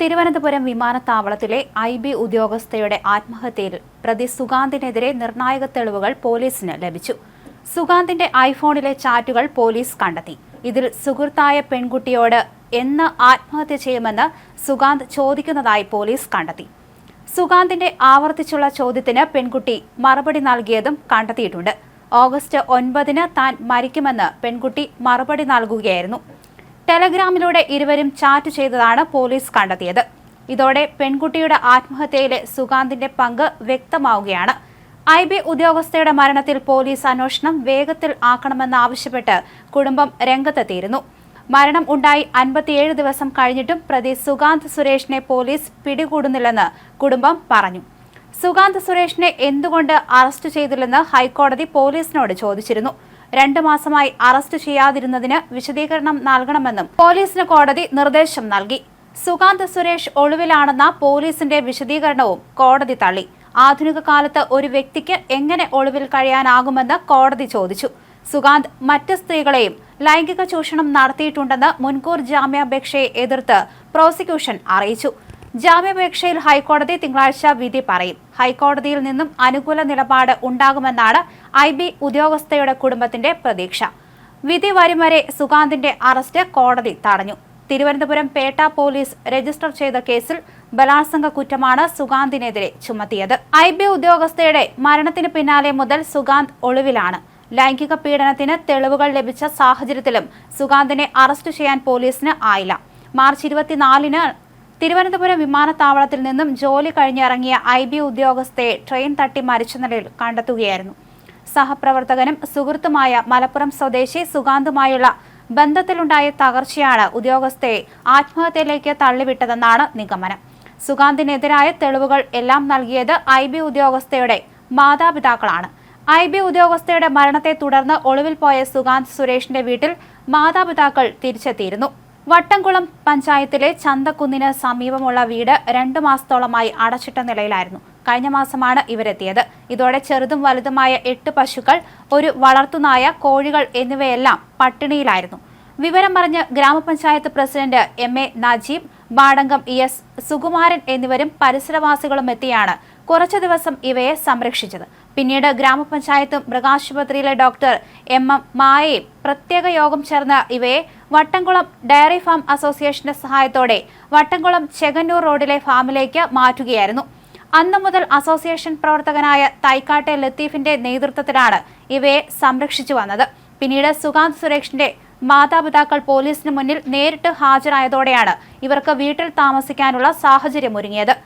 തിരുവനന്തപുരം വിമാനത്താവളത്തിലെ I B ഉദ്യോഗസ്ഥയുടെ ആത്മഹത്യയിൽ പ്രതി സുഗാന്തിനെതിരെ നിർണായക തെളിവുകൾ പോലീസിന് ലഭിച്ചു. സുഗാന്തിന്റെ ഐഫോണിലെ ചാറ്റുകൾ പോലീസ് കണ്ടെത്തി. ഇതിൽ സുഹൃത്തായ പെൺകുട്ടിയോട് എന്ന് ആത്മഹത്യ ചെയ്യുമെന്ന് സുഗാന്ത് ചോദിക്കുന്നതായി പോലീസ് കണ്ടെത്തി. സുഗാന്തിന്റെ ആവർത്തിച്ചുള്ള ചോദ്യത്തിന് പെൺകുട്ടി മറുപടി നൽകിയതും കണ്ടെത്തിയിട്ടുണ്ട്. ഓഗസ്റ്റ് ഒൻപതിന് താൻ മരിക്കുമെന്ന് പെൺകുട്ടി മറുപടി നൽകുകയായിരുന്നു. ടെലഗ്രാമിലൂടെ ഇരുവരും ചാറ്റ് ചെയ്തതാണ് പോലീസ് കണ്ടെത്തിയത്. ഇതോടെ പെൺകുട്ടിയുടെ ആത്മഹത്യയിലെ സുഗാന്തിന്റെ പങ്ക് വ്യക്തമാവുകയാണ്. ഐ ബി ഉദ്യോഗസ്ഥയുടെ മരണത്തിൽ പോലീസ് അന്വേഷണം വേഗത്തിൽ ആക്കണമെന്നാവശ്യപ്പെട്ട് കുടുംബം രംഗത്തെത്തിയിരുന്നു. മരണം ഉണ്ടായി അൻപത്തിയേഴ് ദിവസം കഴിഞ്ഞിട്ടും പ്രതി സുഗാന്ത് സുരേഷിനെ പോലീസ് പിടികൂടുന്നില്ലെന്ന് കുടുംബം പറഞ്ഞു. സുഗാന്ത് സുരേഷിനെ എന്തുകൊണ്ട് അറസ്റ്റ് ചെയ്തില്ലെന്ന് ഹൈക്കോടതി പോലീസിനോട് ചോദിച്ചിരുന്നു. രണ്ടു മാസമായി അറസ്റ്റ് ചെയ്യാതിരുന്നതിന് വിശദീകരണം നൽകണമെന്നും പോലീസിന് കോടതി നിർദ്ദേശം നൽകി. സുകാന്ത് സുരേഷ് ഒളിവിലാണെന്ന പോലീസിന്റെ വിശദീകരണവും കോടതി തള്ളി. ആധുനിക കാലത്ത് ഒരു വ്യക്തിക്ക് എങ്ങനെ ഒളിവിൽ കഴിയാനാകുമെന്ന് കോടതി ചോദിച്ചു. സുകാന്ത് മറ്റ് സ്ത്രീകളെയും ലൈംഗിക ചൂഷണം നടത്തിയിട്ടുണ്ടെന്ന് മുൻകൂർ ജാമ്യാപേക്ഷയെ എതിർത്ത് പ്രോസിക്യൂഷൻ അറിയിച്ചു. ജാമ്യാപേക്ഷയിൽ ഹൈക്കോടതി തിങ്കളാഴ്ച വിധി പറയും. ഹൈക്കോടതിയിൽ നിന്നും അനുകൂല നിലപാട് ഉണ്ടാകുമെന്നാണ് ഐ ബി ഉദ്യോഗസ്ഥയുടെ കുടുംബത്തിന്റെ പ്രതീക്ഷ. വിധി വരും വരെ സുഗാന്തിന്റെ അറസ്റ്റ് കോടതി തടഞ്ഞു. തിരുവനന്തപുരം പേട്ട പോലീസ് രജിസ്റ്റർ ചെയ്ത കേസിൽ ബലാത്സംഗ കുറ്റമാണ് സുഗാന്തിനെതിരെ ചുമത്തിയത്. ഐ ബി ഉദ്യോഗസ്ഥയുടെ മരണത്തിന് പിന്നാലെ മുതൽ സുഗാന്ത് ഒളിവിലാണ്. ലൈംഗിക പീഡനത്തിന് തെളിവുകൾ ലഭിച്ച സാഹചര്യത്തിലും സുഗാന്തിനെ അറസ്റ്റ് ചെയ്യാൻ പോലീസിന് ആയില്ല. മാർച്ച് ഇരുപത്തിനാലിന് തിരുവനന്തപുരം വിമാനത്താവളത്തിൽ നിന്നും ജോലി കഴിഞ്ഞിറങ്ങിയ ഐ ബി ഉദ്യോഗസ്ഥയെ ട്രെയിൻ തട്ടി മരിച്ച നിലയിൽ കണ്ടെത്തുകയായിരുന്നു. സഹപ്രവർത്തകനും സുഹൃത്തുമായ മലപ്പുറം സ്വദേശി സുഗാന്തുമായുള്ള ബന്ധത്തിലുണ്ടായ തകർച്ചയാണ് ഉദ്യോഗസ്ഥയെ ആത്മഹത്യയിലേക്ക് തള്ളിവിട്ടതെന്നാണ് നിഗമനം. സുഗാന്തിനെതിരായ തെളിവുകൾ എല്ലാം നൽകിയത് ഐ ബി ഉദ്യോഗസ്ഥയുടെ മാതാപിതാക്കളാണ്. ഐ ബി ഉദ്യോഗസ്ഥയുടെ മരണത്തെ തുടർന്ന് ഒളിവിൽ പോയ സുഗാന്ത് സുരേഷിന്റെ വീട്ടിൽ മാതാപിതാക്കൾ തിരിച്ചെത്തിയിരുന്നു. വട്ടംകുളം പഞ്ചായത്തിലെ ചന്തക്കുന്നിന് സമീപമുള്ള വീട് രണ്ടു മാസത്തോളമായി അടച്ചിട്ട നിലയിലായിരുന്നു. കഴിഞ്ഞ മാസമാണ് ഇവരെത്തിയത്. ഇതോടെ ചെറുതും വലുതുമായ എട്ട് പശുക്കൾ ഒരു വളർത്തുനായ കോഴികൾ എന്നിവയെല്ലാം പട്ടിണിയിലായിരുന്നു. വിവരം പറഞ്ഞ് grama panchayat president M A Najeeb ബാടങ്കം E S Sukumaran എന്നിവരും പരിസരവാസികളും എത്തിയാണ് കുറച്ചു ദിവസം ഇവയെ സംരക്ഷിച്ചത്. പിന്നീട് ഗ്രാമപഞ്ചായത്തും മൃഗാശുപത്രിയിലെ ഡോക്ടർ എം എം മായയും പ്രത്യേക യോഗം ചേർന്ന് ഇവയെ വട്ടംകുളം ഡയറി ഫാം അസോസിയേഷന്റെ സഹായത്തോടെ വട്ടംകുളം ചെങ്ങന്നൂർ റോഡിലെ ഫാമിലേക്ക് മാറ്റുകയായിരുന്നു. അന്നു മുതൽ അസോസിയേഷൻ പ്രവർത്തകനായ തൈക്കാട്ടെ ലത്തീഫിന്റെ നേതൃത്വത്തിലാണ് ഇവയെ സംരക്ഷിച്ചു വന്നത്. പിന്നീട് സുഗാന്ത് സുരേഷിന്റെ മാതാപിതാക്കൾ പോലീസിന് മുന്നിൽ നേരിട്ട് ഹാജരായതോടെയാണ് ഇവർക്ക് വീട്ടിൽ താമസിക്കാനുള്ള സാഹചര്യം ഒരുങ്ങിയത്.